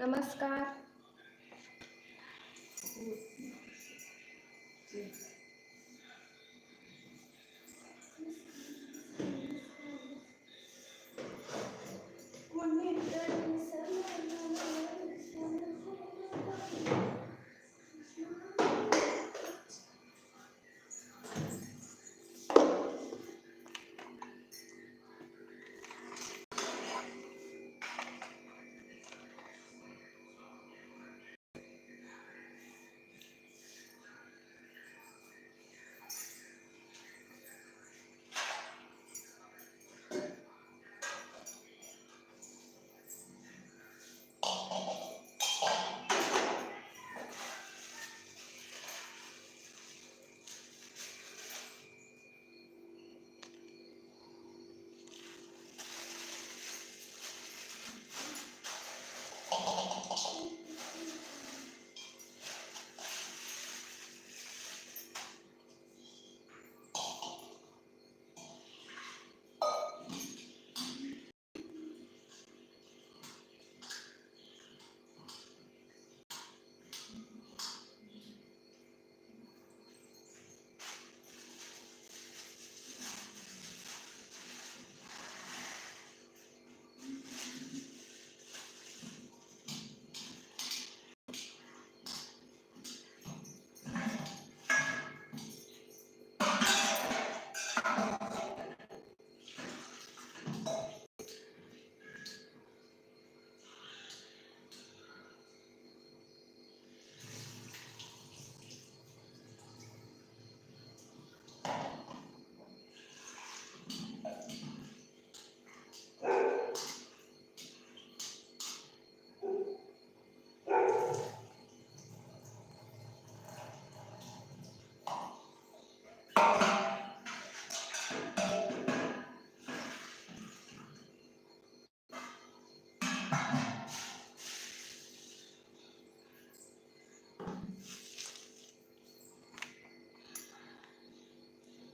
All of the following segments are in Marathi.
नमस्कार.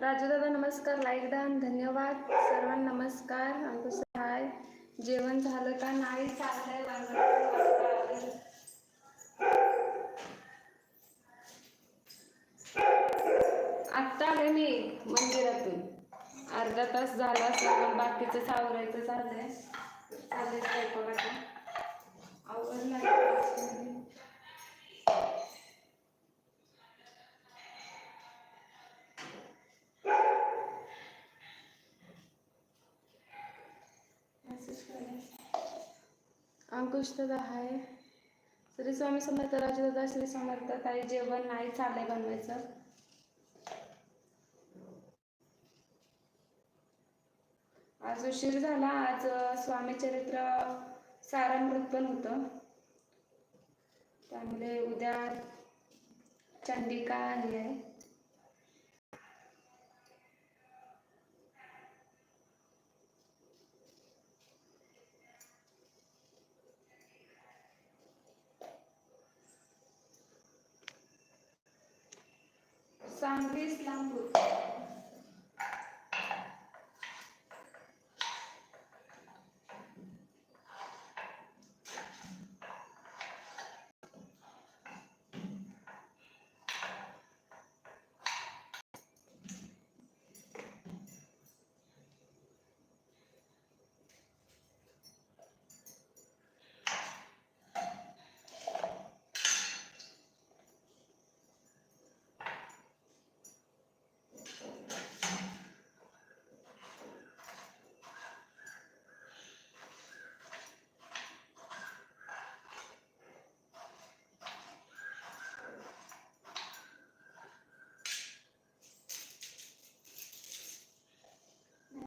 राजू दादा नमस्कार. लाईक दान धन्यवाद. सर्वांना नमस्कार. अंकुश हाय जेवण झालं का नाही? चाललंय. आत्ता आले मी मंदिरातून. अर्धा तास झाला पण बाकीचं सावरायचं चाललंय. चालेल स्वयंपाकाचं आवडलं गोष्ट आहे. श्री स्वामी समर्थ राजू दादा श्री समर्थ ताई जेवण नाही चाललंय बनवायचं. आज उशीर झाला आज स्वामी चरित्र सारामृत पण होतं. त्यामुळे उद्या चंडिका आली आहे. सांगली इस्लामपूर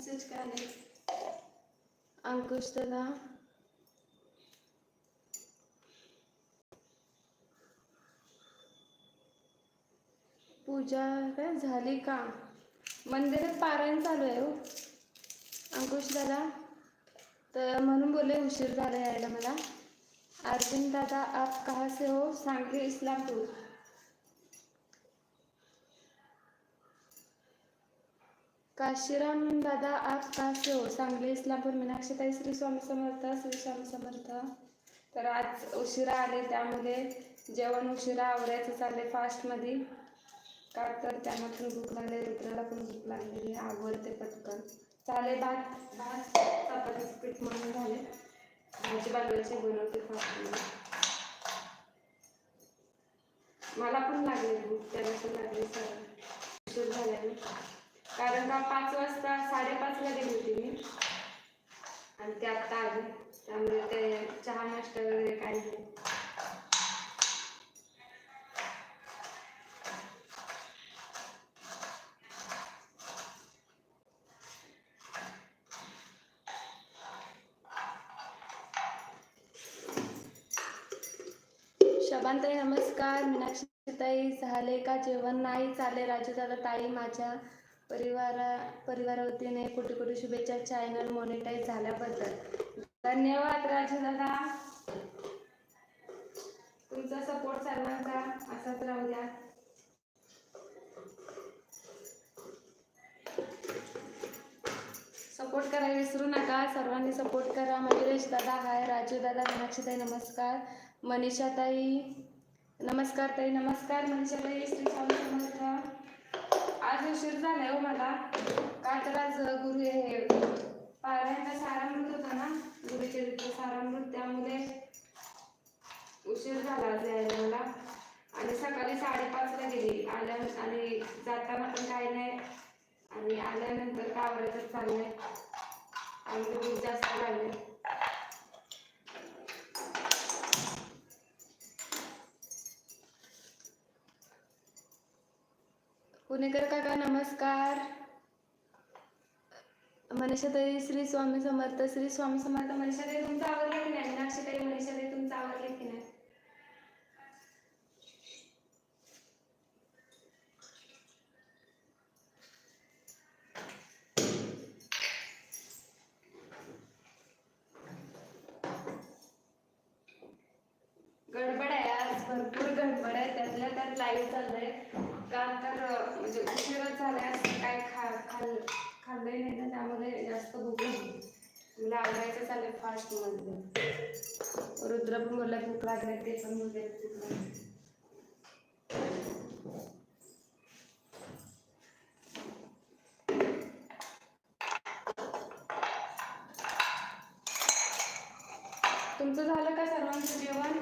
मेसेज काय आले अंकुश दादा पूजा काय झाली का? मंदिरात पारायण चालू आहे हो. अंकुश दादा तर म्हणून बोले उशीर झाला यायला मला. अर्जुन दादा आप कहाँ से हो? सांगली इस्लामपूर. काशीराम दादा आप कहाँ हो सांगली इस्लामपूर मीनाक्षीताई श्री स्वामी समर्थ श्री स्वामी समर्थ. तर आज उशिरा आले त्यामुळे जेवण उशिरा आवडायचं चालले फास्टमध्ये. का तर त्यांना पण भूक लागली रुद्राला पण भूक लागलेली आवडते पटकन. चाले भात भात चपातीचं पीठ म्हणून झाले. भाजी बाजूची बनवते फास्टमध्ये. मला पण लागले भूक त्याला पण लागली उशीर झाल्याने कारण का पाच वाजता साडेपाचला गेली होती मी. आणि ते आत्ता आली. त्यामुळे ते चहा नाश्ता वगैरे काही नाही. शबांताई नमस्कार. मीनाक्षी ताई झाले का जेवण नाही चाले राजू दादा ताई माझ्या परिवारा परिवारावतीने कोटी कोटी शुभेच्छा चॅनल मॉनिटाईज झाल्याबद्दल. धन्यवाद राजू दादा. तुमचा सपोर्ट सर्वांचा असाच राहू द्या. सपोर्ट करायला विसरू नका. सर्वांनी सपोर्ट करा. मयुरेश दादा हाय राजू दादा मीनाक्षीताई नमस्कार. मनीषाताई नमस्कार ताई नमस्कार. मनीषाताई श्री स्वामी समर्थ आज उशीर झालाय हो मला. का तर आज गुरु हे पारायणचा सारामृत होता ना गुरुचरित्र सारामृत. त्यामुळे उशीर झाला आज यायला मला. आणि सकाळी साडेपाचला गेली. आल्या आणि जाताना पण काही नाही. आणि आल्यानंतर का चाललंय? आणि भूक जास्त लागले. पुणेकर काका नमस्कार. मनीषाताई श्री स्वामी समर्थ श्री स्वामी समर्थ मनीषा तुमचा आवडला की नाही मीनाक्षीताई मनीषाताई तुमचं आवडलं की नाही गडबड आहे आज भरपूर गडबड आहे त्यातल्या त्यात लाईव्ह चाललंय का तर अं, म्हणजे उशीरच झालाय असं काय खा खाल खाल्लंय नाही ना त्यामुळे जास्त भूक लागली करायचं चालेल फास्टमध्ये. रुद्र पण बोलला तू काय ते पण बोलले भूक लागली तुमचं झालं का सर्वांचं जेवण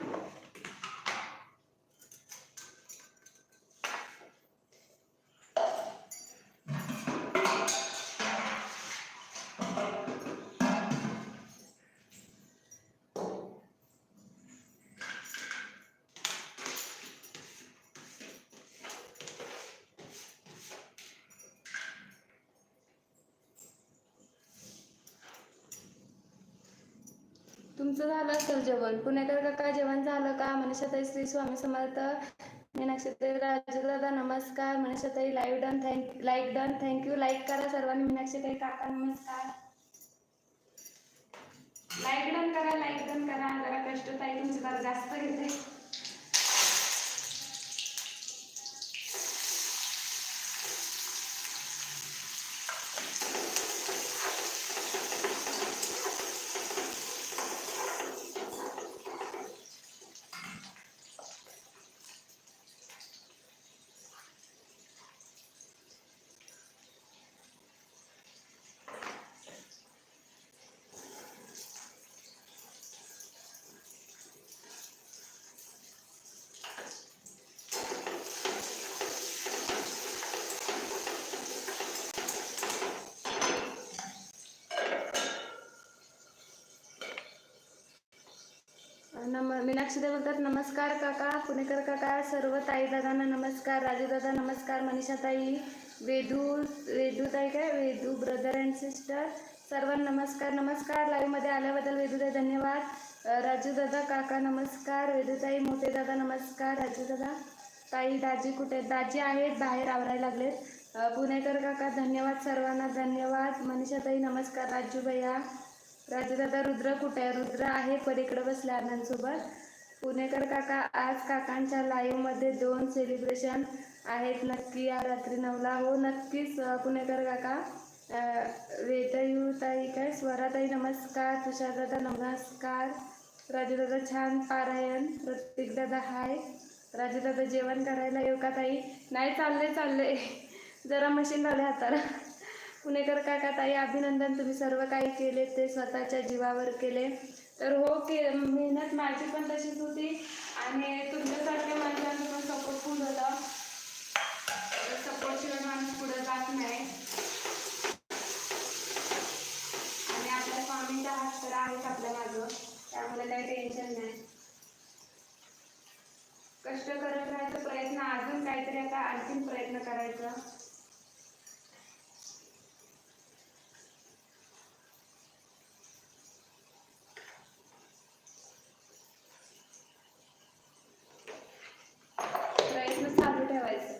तुमचं झालं असेल जेवण? पुणेकर काका जेवण झालं का? मनीषाताई श्री स्वामी समर्थ. मीनाक्षीताई राजूदादा नमस्कार. मनीषाताई live done thank like done thank you like करा सर्वांनी. मीनाक्षीताई काका नमस्कार. लाईक डन करा लाईक डन करा. जरा कष्ट ताई तुमची जरा जास्त घेते. नम मीनाक्षीताई बोलतात नमस्कार काका पुणेकर काका सर्व ताई दादांना नमस्कार राजू दादा नमस्कार मनीषाताई वेदू वेदूताई काय वेदू ब्रदर अँड सिस्टर सर्वांना नमस्कार नमस्कार. लाईव्हमध्ये आल्याबद्दल वेदूताई धन्यवाद. राजू दादा काका नमस्कार वेदूताई मोठे दादा नमस्कार राजू दादा ताई दाजी कुठे आहेत? दाजी आहेत बाहेर आवरायला लागलेत. पुणेकर काका धन्यवाद सर्वांना धन्यवाद. मनीषा ताई नमस्कार राजू भैया. राजूदादा रुद्र कुठे आहे? रुद्र आहे पलीकडे बसल्या अण्णांसोबत पुणेकर काका आज काकांच्या लाईव्हमध्ये दोन सेलिब्रेशन आहेत. नक्की या रात्री नऊला. हो नक्कीच पुणेकर काका. अं, वेदयूताई काय? स्वराताई नमस्कार. तुषारदादा नमस्कार. राजूदादा छान पारायण. प्रत्येक दादा हाय. राजूदादा जेवण करायला येऊ का ताई? नाही चाललंय चाललंय जरा मशीन झाले हाताला. पुणेकर काका ताई अभिनंदन तुम्ही सर्व काही केले ते स्वतःच्या जीवावर केले. तर हो के मेहनत माझी पण तशीच होती आणि तुमच्यासारख्या माणसांचा पण सपोर्ट खूप होता सपोर्ट शिवाय माणूस पुढे जात नाही आणि आपल्या स्वामींचा हात तर आहेच आपल्या मागं त्यामुळे काही टेन्शन नाही कष्ट करत राहायचा प्रयत्न अजून काहीतरी आता आणखीन प्रयत्न करायचा प्रयत्न चालू ठेवायचा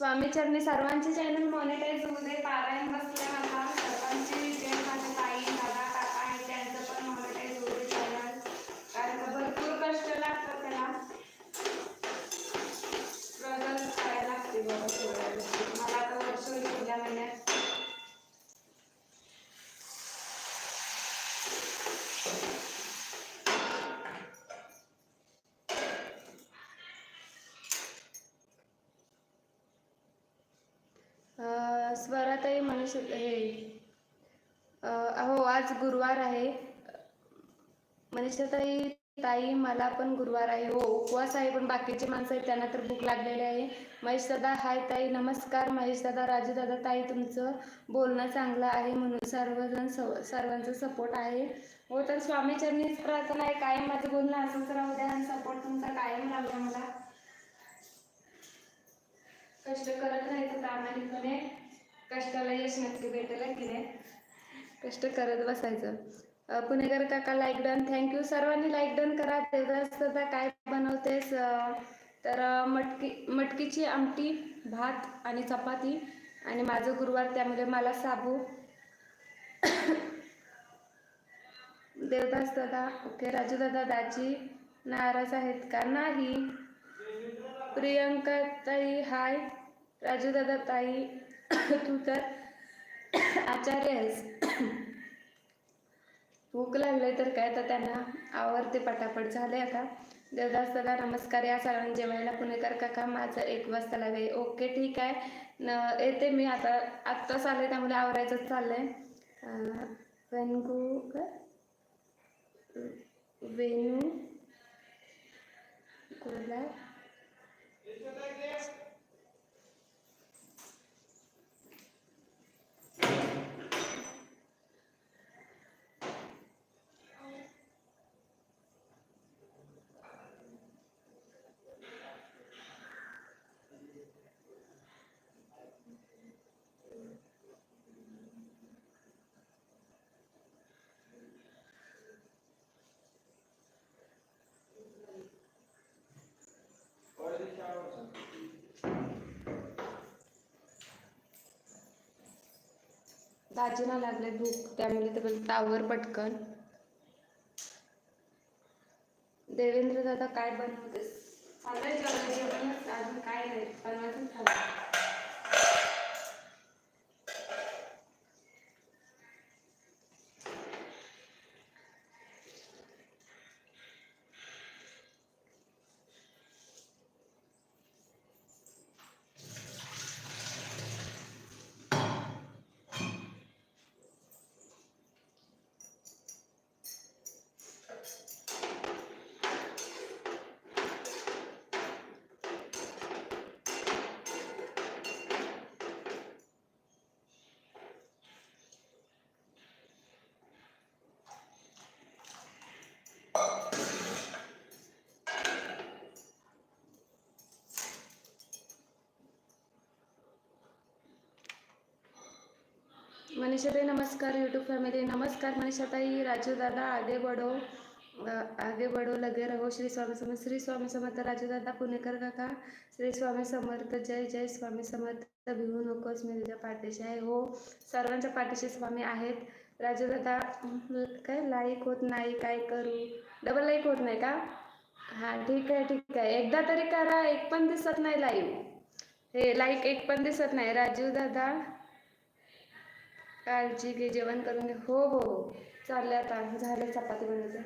स्वामी चरणी सर्वांचे चॅनल मॉनिटाईज होऊ दे. पारायण बसल्या माझा सर्वांची जे माझ्या ताई दादा काका आहे त्यांचं पण मॉनिटाईज होऊ दे चॅनल कारण का भरपूर कष्ट लागतात त्याला स्ट्रगल करायला लागते बाबा सगळ्या गोष्टी मला आता वर्ष होईल पुढल्या महिन्यात अं, हे हो आज गुरुवार आहे. मनीषाताई ताई मला पण गुरुवार आहे. हो उपवास आहे पण बाकीचे माणसं आहेत त्यांना तर भूक लागलेली आहे. महेश दादा हाय ताई नमस्कार. महेश दादा राजू दादा ताई तुमचं बोलणं चांगलं आहे म्हणून सर्वजण सर्वांचा सपोर्ट आहे. हो तर स्वामीचरणीच प्रार्थना आहे कायम माझं बोलणं असंच राहू द्या आणि सपोर्ट तुमचा कायम राहू द्या मला. कष्ट करत राहायचं प्रामाणिकपणे. कष्टाला यश नक्की भेटेल की नाही? कष्ट करत बसायचं. पुणेकर काका लाईक डन थँक्यू सर्वांनी लाईक डन करा. देवदास दादा काय बनवतेस? तर मटकी मटकीची आमटी भात आणि चपाती. आणि माझं गुरुवार त्यामुळे मला साबू. देवदास दादा ओके. राजू दादा दाजी नाराज आहेत का? नाही. प्रियंका ताई हाय राजू दादा ताई तू तर आचार्य आहेस भूक लागले तर काय? तर त्यांना आवडते पटापट. झाले आता. देवदास दादा नमस्कार. या सर्वांनी जेवायला पुणेकर काका माझं एक वाजता लागेल ओके ठीक आहे. न येते मी आता. आत्ताच आले त्यामुळे आवरायचंच चाललंय. अं, वेणगू काय? वेणू दाजीला लागले भूक त्यामुळे ते बोलले तावर पटकन. देवेंद्र दादा काय बनवतेस? चाललंय जेवण अजून काय नाही. बनवायचं झालं मनीषाताई नमस्कार. यूट्यूब फॅमिली नमस्कार मनीषाताई. राजू दादा आगे बढो. आगे बढो लगे रहो. श्री स्वामी समर्थ श्री स्वामी समर्थ राजू दादा पुणेकर काका. श्री स्वामी समर्थ जय जय स्वामी समर्थ. भिवू नकोस मी तुझ्या पाठीशी आहे हो. सर्वांच्या पाठीशी स्वामी आहेत. राजू दादा काय लाईक होत नाही काय करू? डबल लाईक होत नाही का? हां ठीक आहे ठीक आहे. एकदा तरी करा एक पण दिसत नाही लाईव्ह हे लाईक एक पण दिसत नाही. राजू दादा काळजी घे जेवण करून घे. हो हो हो. चाललं आता. झालं चपाती बनवायचं.